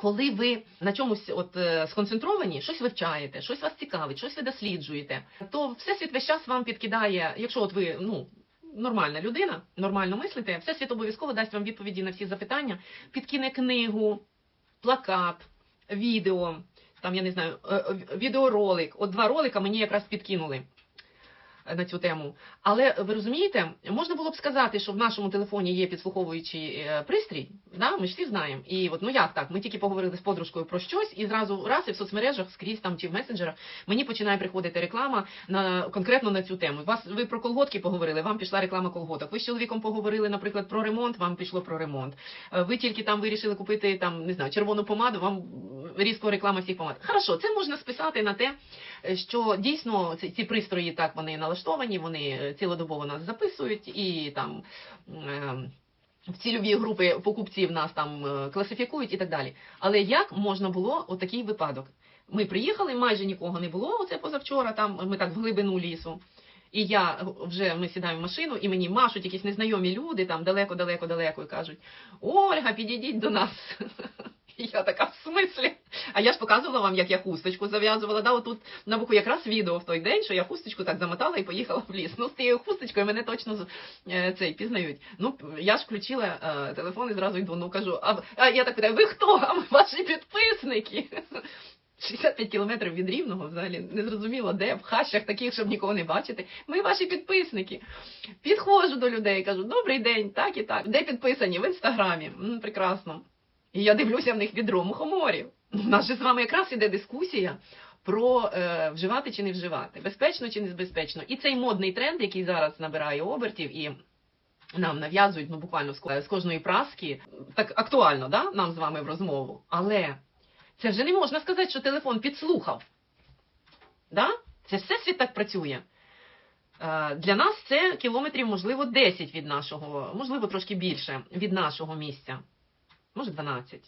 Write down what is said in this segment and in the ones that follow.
Коли ви на чомусь от е, сконцентровані, щось вивчаєте, щось вас цікавить, щось ви досліджуєте, то всесвіт весь час вам підкидає, якщо от ви ну нормальна людина, нормально мислите, всесвіт обов'язково дасть вам відповіді на всі запитання, підкине книгу, плакат, відео, там я не знаю, е, е, відеоролик. От два ролика мені якраз підкинули на цю тему. Але ви розумієте, можна було б сказати, що в нашому телефоні є підслуховуючий е, пристрій. Да? Ми ж всі знаємо. І от ну як так? Ми тільки поговорили з подружкою про щось, і зразу раз і в соцмережах скрізь там чи в месенджерах мені починає приходити реклама на конкретно на цю тему. Вас ви про колготки поговорили, вам пішла реклама колготок. Ви з чоловіком поговорили, наприклад, про ремонт, вам пішло про ремонт. Е, Ви тільки там вирішили купити там не знаю червону помаду, вам різко реклама всіх помад. Хорошо, це можна списати на те, е, що дійсно ці, ці пристрої так вони налаштовані, вони е, цілодобово нас записують і там. Е, в цільові групи покупців нас там е, класифікують і так далі. Але як можна було отакий випадок? Ми приїхали, майже нікого не було. Оце позавчора. Там ми так в глибину лісу. І я вже ми сідаємо в машину, і мені машуть якісь незнайомі люди там далеко, далеко, далеко, і кажуть: Ольга, підійдіть до нас. Я така в смислі. А я ж показувала вам, як я хусточку зав'язувала. Да, отут на боку якраз відео в той день, що я хусточку так замотала і поїхала в ліс. Ну, з тією хусточкою мене точно е, цей пізнають. Ну, я ж включила е, телефон і зразу йду. Ну кажу, а, а я так питаю, ви хто? А ми ваші підписники. 65 кілометрів від рівного, взагалі не зрозуміло, де в хащах таких, щоб нікого не бачити. Ми ваші підписники. Підходжу до людей, кажу, добрий день, так і так. Де підписані? В інстаграмі. М, прекрасно. І я дивлюся в них відро мухоморів. У нас же з вами якраз іде дискусія про е, вживати чи не вживати, безпечно чи небезпечно. І цей модний тренд, який зараз набирає обертів і нам нав'язують ну буквально з кожної праски, так актуально, да, нам з вами в розмову. Але це вже не можна сказати, що телефон підслухав. Да? Це все світ так працює. Е, Для нас це кілометрів, можливо, 10 від нашого, можливо, трошки більше від нашого місця. Може, 12.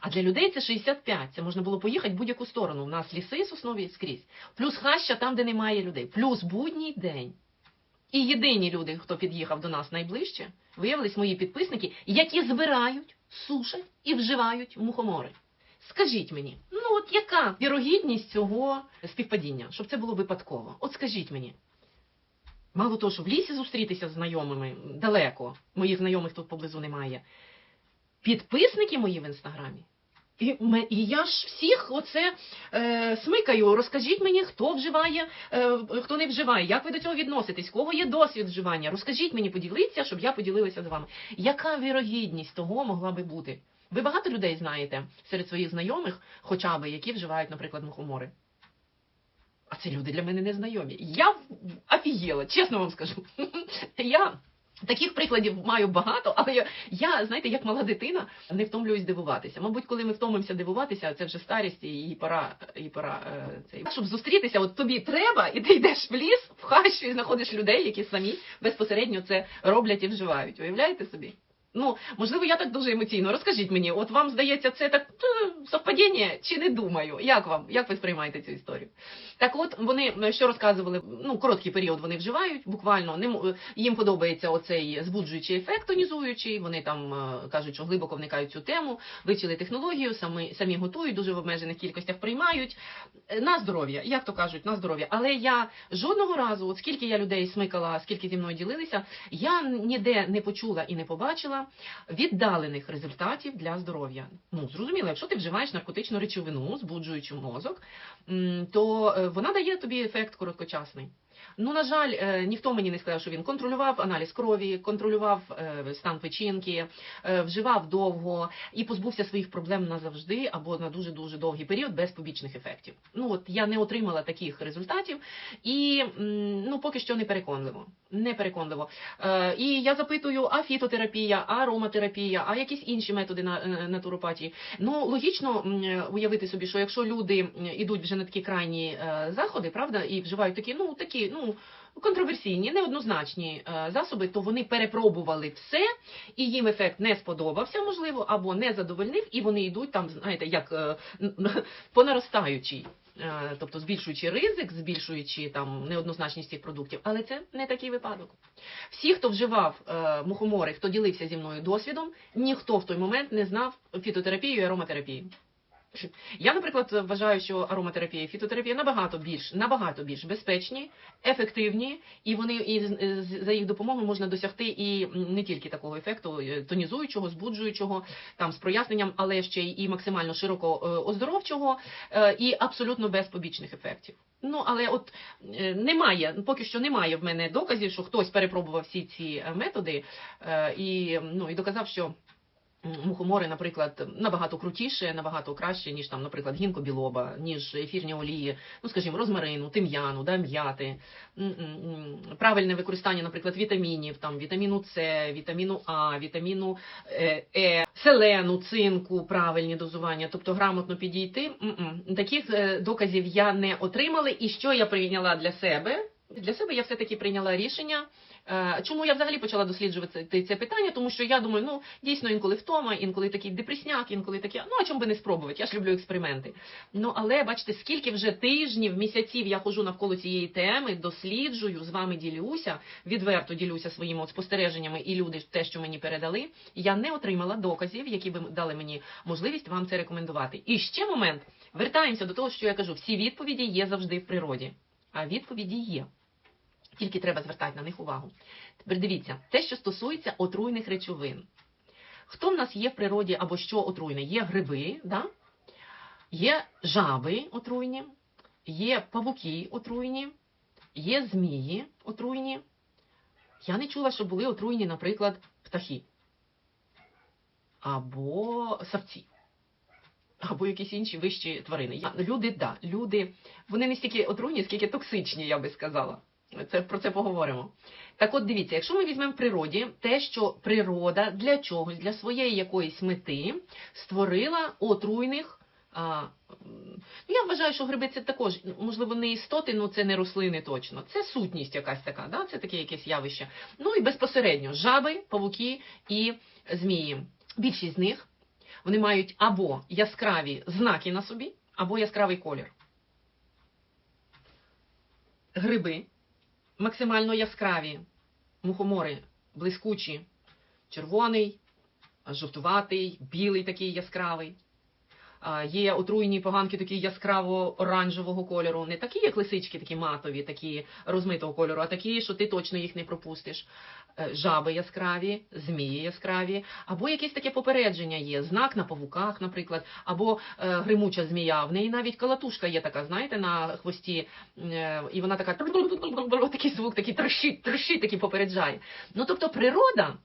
А для людей це 65. Це можна було поїхати в будь-яку сторону. У нас ліси соснові скрізь. Плюс хаща там, де немає людей. Плюс будній день. І єдині люди, хто під'їхав до нас найближче, виявились мої підписники, які збирають, сушать і вживають мухомори. Скажіть мені, ну от яка вірогідність цього співпадіння, щоб це було випадково? От скажіть мені. Мало того, що в лісі зустрітися з знайомими далеко, моїх знайомих тут поблизу немає. Підписники мої в інстаграмі. І, і я ж всіх оце е, смикаю. Розкажіть мені, хто вживає, е, хто не вживає, як ви до цього відноситесь, кого є досвід вживання. Розкажіть мені, поділіться, щоб я поділилася з вами. Яка вірогідність того могла би бути? Ви багато людей знаєте серед своїх знайомих, хоча б, які вживають, наприклад, мухомори. А це люди для мене незнайомі. Я офігела, чесно вам скажу. Я таких прикладів маю багато, але я, я, знаєте, як мала дитина, не втомлююсь дивуватися. Мабуть, коли ми втомимося дивуватися, це вже старість і пора, і пора е, цей. Щоб зустрітися, от тобі треба, і ти йдеш в ліс, в хащу і знаходиш людей, які самі безпосередньо це роблять і вживають. Уявляєте собі? Ну, можливо, я так дуже емоційно. Розкажіть мені, от вам здається, це так е, совпадіння чи не думаю? Як вам? Як ви сприймаєте цю історію? Так от вони е, що розказували, ну короткий період вони вживають, буквально не м- їм подобається оцей збуджуючий ефект, тонізуючий. Вони там е, кажуть, що глибоко вникають цю тему, вивчили технологію, самі самі готують, дуже в обмежених кількостях приймають. Е, На здоров'я, як то кажуть, на здоров'я. Але я жодного разу, от скільки я людей смикала, скільки зі мною ділилися, я ніде не почула і не побачила віддалених результатів для здоров'я. Ну зрозуміло, якщо ти вживаєш наркотичну речовину, збуджуючу мозок, то е, вона дає тобі ефект короткочасний. Ну, на жаль, е, ніхто мені не сказав, що він контролював аналіз крові, контролював е, стан печінки, е, вживав довго і позбувся своїх проблем назавжди або на дуже дуже довгий період без побічних ефектів. Ну от я не отримала таких результатів, і ну поки що не переконливо. Не переконливо. І я запитую, а фітотерапія, а ароматерапія, а якісь інші методи на натуропатії. Ну логічно уявити собі, що якщо люди м, ідуть вже на такі крайні заходи, правда, і вживають такі, ну такі, ну. Контроверсійні, неоднозначні е, засоби, то вони перепробували все, і їм ефект не сподобався, можливо, або не задовольнив, і вони йдуть там, знаєте, як е, по наростаючій. е, тобто збільшуючи ризик, збільшуючи там неоднозначність цих продуктів, але це не такий випадок. Всі, хто вживав е, мухомори, хто ділився зі мною досвідом, ніхто в той момент не знав фітотерапію і ароматерапію. Я, наприклад, вважаю, що ароматерапія і фітотерапія набагато більш набагато більш безпечні, ефективні, і вони і за їх допомогою можна досягти і не тільки такого ефекту е, тонізуючого, збуджуючого, там з проясненням, але ще й максимально широко е, оздоровчого, е, і абсолютно без побічних ефектів. Ну але от немає, поки що немає в мене доказів, що хтось перепробував всі ці методи і ну і доказав, що. Мухомори, наприклад, набагато крутіше, набагато краще, ніж там, наприклад, гінко білоба, ніж ефірні олії, ну скажімо, розмарину, тим'яну, да, м'яти, правильне використання, наприклад, вітамінів, там вітаміну С, вітаміну А, вітаміну е, Е, селену, цинку, правильні дозування, тобто грамотно підійти. Таких е, доказів я не отримала. І що я прийняла для себе? Для себе я все-таки прийняла рішення. Е, Чому я взагалі почала досліджувати це питання? Тому що я думаю, ну дійсно інколи втома, інколи такий депресняк, інколи таке. Ну а чому би не спробувати? Я ж люблю експерименти. Ну але бачите, скільки вже тижнів, місяців я ходжу навколо цієї теми, досліджую, з вами ділюся, відверто ділюся своїми от спостереженнями, і люди те, що мені передали. Я не отримала доказів, які би дали мені можливість вам це рекомендувати. І ще момент. Вертаємося до того, що я кажу: всі відповіді є завжди в природі. А відповіді є. Тільки треба звертати на них увагу. Тепер дивіться, те, що стосується отруйних речовин. Хто в нас є в природі або що отруйне? Є гриби, да? є жаби отруйні, є павуки отруйні, є змії отруйні. Я не чула, що були отруйні, наприклад, птахи або савці. Або якісь інші вищі тварини. Люди, да, люди, вони не стільки отруйні, скільки токсичні, я би сказала. Це про це поговоримо. Так от дивіться, якщо ми візьмемо в природі те, що природа для чогось, для своєї якоїсь мети створила отруйних. А, я вважаю, що гриби це також, можливо, не істоти, ну це не рослини точно. Це сутність якась така, да? це таке якесь явище. Ну і безпосередньо жаби, павуки і змії. Більшість з них вони мають або яскраві знаки на собі, або яскравий колір. Гриби максимально яскраві, мухомори блискучі, червоний, жовтуватий, білий такий яскравий. Є отруйні поганки такі яскраво-оранжевого кольору, не такі, як лисички, такі матові, такі розмитого кольору, а такі, що ти точно їх не пропустиш. Е, Жаби яскраві, змії яскраві, або якесь таке попередження є, знак на павуках, наприклад, або е, гримуча змія. В неї навіть калатушка є така, знаєте, на хвості, е, і вона така такий звук, такий трещить, трещить, такий попереджає. Ну тобто природа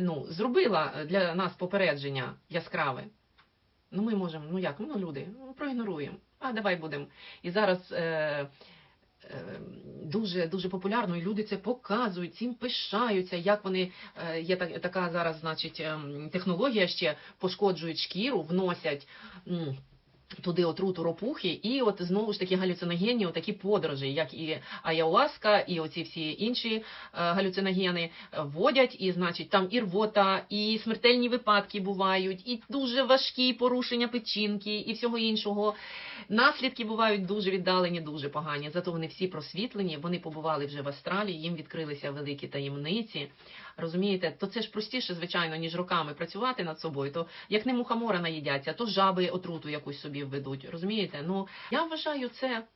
ну, зробила для нас попередження яскраве. Ну, ми можемо, ну як, ну люди, ну, проігноруємо. А давай будемо. І зараз е, е, дуже дуже популярно, і люди це показують, цим пишаються, як вони е, є так, така зараз, значить, е, технологія ще пошкоджують шкіру, вносять. Туди отруту ропухи, і от знову ж таки галюциногенні, такі подорожі, як і аяуаска, і оці всі інші е, галюциногени е, вводять, і значить там і рвота, і смертельні випадки бувають, і дуже важкі порушення печінки, і всього іншого. Наслідки бувають дуже віддалені, дуже погані. Зато вони всі просвітлені, вони побували вже в астралі, їм відкрилися великі таємниці. Розумієте, то це ж простіше, звичайно, ніж роками працювати над собою. То як не мухомора наїдяться, то жаби отруту якусь собі введуть. Розумієте? Ну я вважаю це,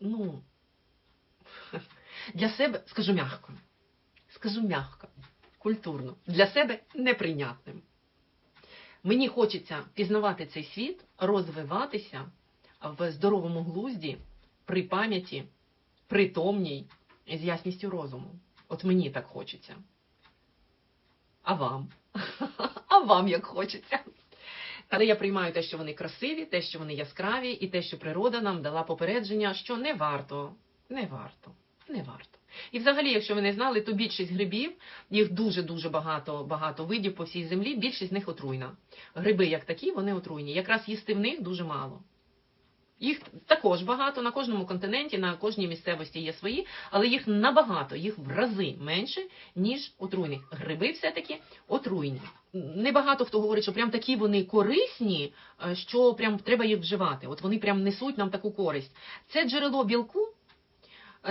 ну для себе, скажу м'яко, скажу м'яко, культурно, для себе неприйнятним. Мені хочеться пізнавати цей світ, розвиватися в здоровому глузді, при пам'яті, притомній, з ясністю розуму. От мені так хочеться. А вам? А вам як хочеться? Але я приймаю те, що вони красиві, те, що вони яскраві, і те, що природа нам дала попередження, що не варто, не варто, не варто. І взагалі, якщо ви не знали, то більшість грибів, їх дуже-дуже багато, багато видів по всій землі, більшість з них отруйна. Гриби, як такі, вони отруйні. Якраз їсти в них дуже мало. Їх також багато на кожному континенті, на кожній місцевості є свої, але їх набагато, їх в рази менше, ніж отруйних. Гриби все-таки отруйні. Небагато хто говорить, що прям такі вони корисні, е, що прям треба їх вживати. От вони прям несуть нам таку користь. Це джерело білку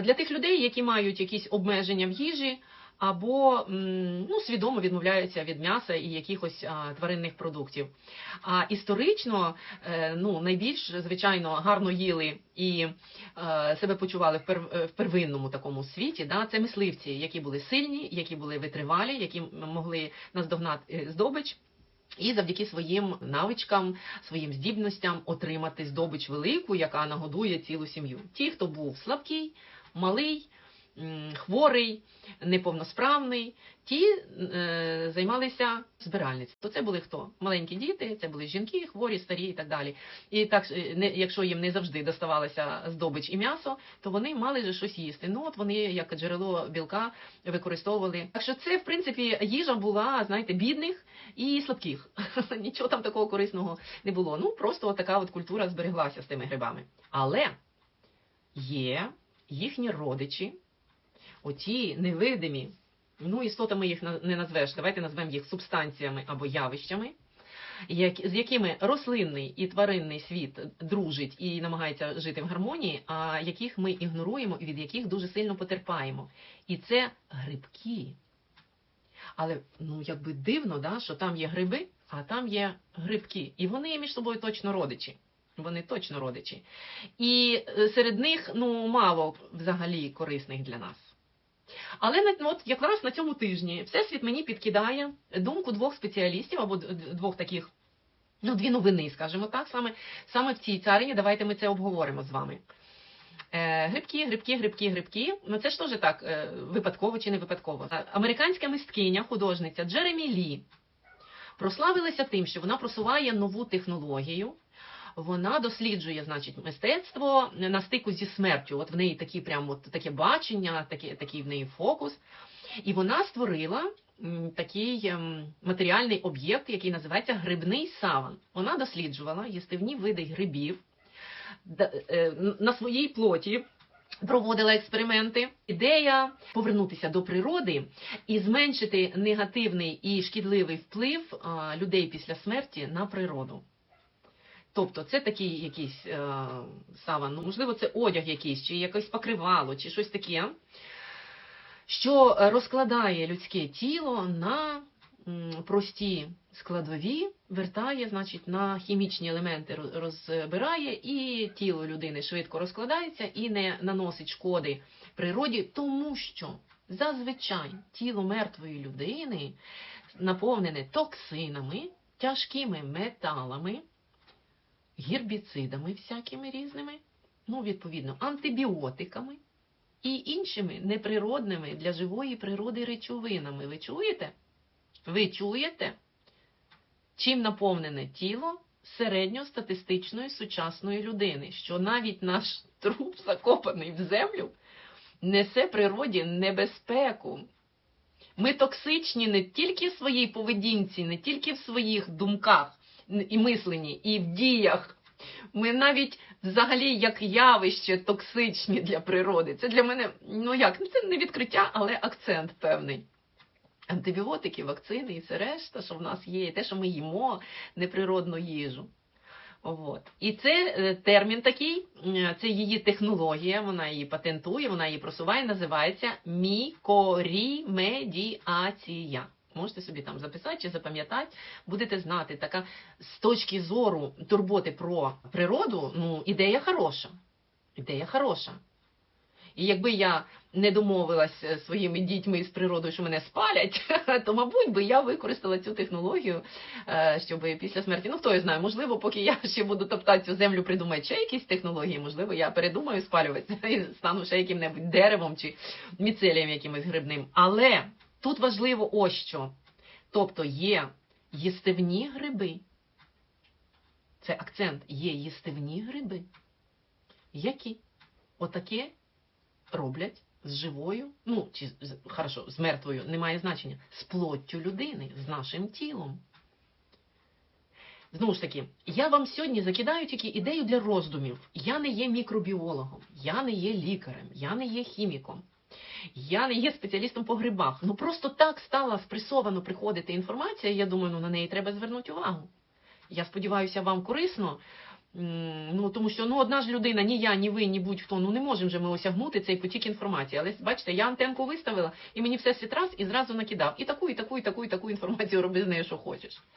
для тих людей, які мають якісь обмеження в їжі. Або ну, свідомо відмовляються від м'яса і якихось тваринних продуктів. А історично е, ну, найбільш, звичайно, гарно їли і е, себе почували в, пер, в первинному такому світі. Да? Це мисливці, які були сильні, які були витривалі, які могли наздогнати е, здобич. І завдяки своїм навичкам, своїм здібностям отримати здобич велику, яка нагодує цілу сім'ю. Ті, хто був слабкий, малий, хворий, неповносправний, ті е, займалися збиральництвом. То це були хто? Маленькі діти, це були жінки, хворі, старі і так далі. І так, е, не, якщо їм не завжди доставалося здобич і м'ясо, то вони мали же щось їсти. Ну от вони як джерело білка використовували. Так що це, в принципі, їжа була, знаєте, бідних і слабких. Нічого там такого корисного не було. Ну просто от така от культура збереглася з тими грибами. Але є їхні родичі, оті невидимі, ну істотами їх не назвеш, давайте назвемо їх субстанціями або явищами, з якими рослинний і тваринний світ дружить і намагається жити в гармонії, а яких ми ігноруємо і від яких дуже сильно потерпаємо. І це грибки. Але ну якби дивно, да, що там є гриби, а там є грибки. І вони між собою точно родичі. Вони точно родичі. І е, серед них ну мало взагалі корисних для нас. Але на- ну, от якраз на цьому тижні Всесвіт мені підкидає думку двох спеціалістів або двох таких, ну, дві новини, скажімо так, саме, саме в цій царині. Давайте ми це обговоримо з вами. Е, грибки, грибки, грибки, грибки. Ну це ж теж так, е, випадково чи не випадково. Е, Американська мисткиня, художниця Джеремі Лі прославилася тим, що вона просуває нову технологію. Вона досліджує, значить, мистецтво на стику зі смертю. От в неї такі прям от таке бачення, такі, такий в неї фокус. І вона створила такий ем, матеріальний об'єкт, який називається грибний саван. Вона досліджувала їстивні види грибів е, на своїй плоті. Проводила експерименти. Ідея повернутися до природи і зменшити негативний і шкідливий вплив людей після смерті на природу. Тобто це такий якийсь е, саван, ну, можливо, це одяг якийсь, чи якесь покривало, чи щось таке, що розкладає людське тіло на прості складові, вертає, значить, на хімічні елементи розбирає, і тіло людини швидко розкладається і не наносить шкоди природі, тому що зазвичай тіло мертвої людини наповнене токсинами, тяжкими металами, гербіцидами всякими різними, ну, відповідно, антибіотиками і іншими неприродними для живої природи речовинами. Ви чуєте? Ви чуєте? Чим наповнене тіло середньостатистичної сучасної людини, що навіть наш труп, закопаний в землю, несе природі небезпеку. Ми токсичні не тільки в своїй поведінці, не тільки в своїх думках і мисленні, і в діях. Ми навіть взагалі як явище токсичні для природи. Це для мене, ну як, ну це не відкриття, але акцент певний. Антибіотики, вакцини і все решта, що в нас є, і те, що ми їмо неприродну їжу. От. І це е, термін такий, е, це її технологія, вона її патентує, вона її просуває, називається мікорімедіація. Можете собі там записати чи запам'ятати, будете знати, така з точки зору турботи про природу, ну, ідея хороша. Ідея хороша. І якби я не домовилась е, своїми дітьми з природою, що мене спалять, то, мабуть, би я використала цю технологію, е, щоб після смерті, ну хто я знає, можливо, поки я ще буду топтати цю землю, придумати ще якісь технології, можливо, я передумаю спалюватися і стану ще яким-небудь деревом чи міцелієм якимось грибним. Але тут важливо ось що. Тобто є їстивні гриби. Це акцент. Є їстивні гриби, які отаке роблять з живою, ну чи хорошо, з мертвою, немає значення, з плоттю людини, з нашим тілом. Знову ж таки, я вам сьогодні закидаю тільки ідею для роздумів. Я не є мікробіологом, я не є лікарем, я не є хіміком. Я не є спеціалістом по грибах. Ну просто так стала спресовано приходити інформація. Я думаю, ну на неї треба звернути увагу. Я сподіваюся, вам корисно. Ну тому що ну одна ж людина, ні я, ні ви, ні будь-хто, ну не можемо же ми осягнути цей потік інформації. Але бачите, я антенку виставила, і мені все світ раз і зразу накидав. І таку, і таку, і таку, і таку інформацію роби з нею, що хочеш.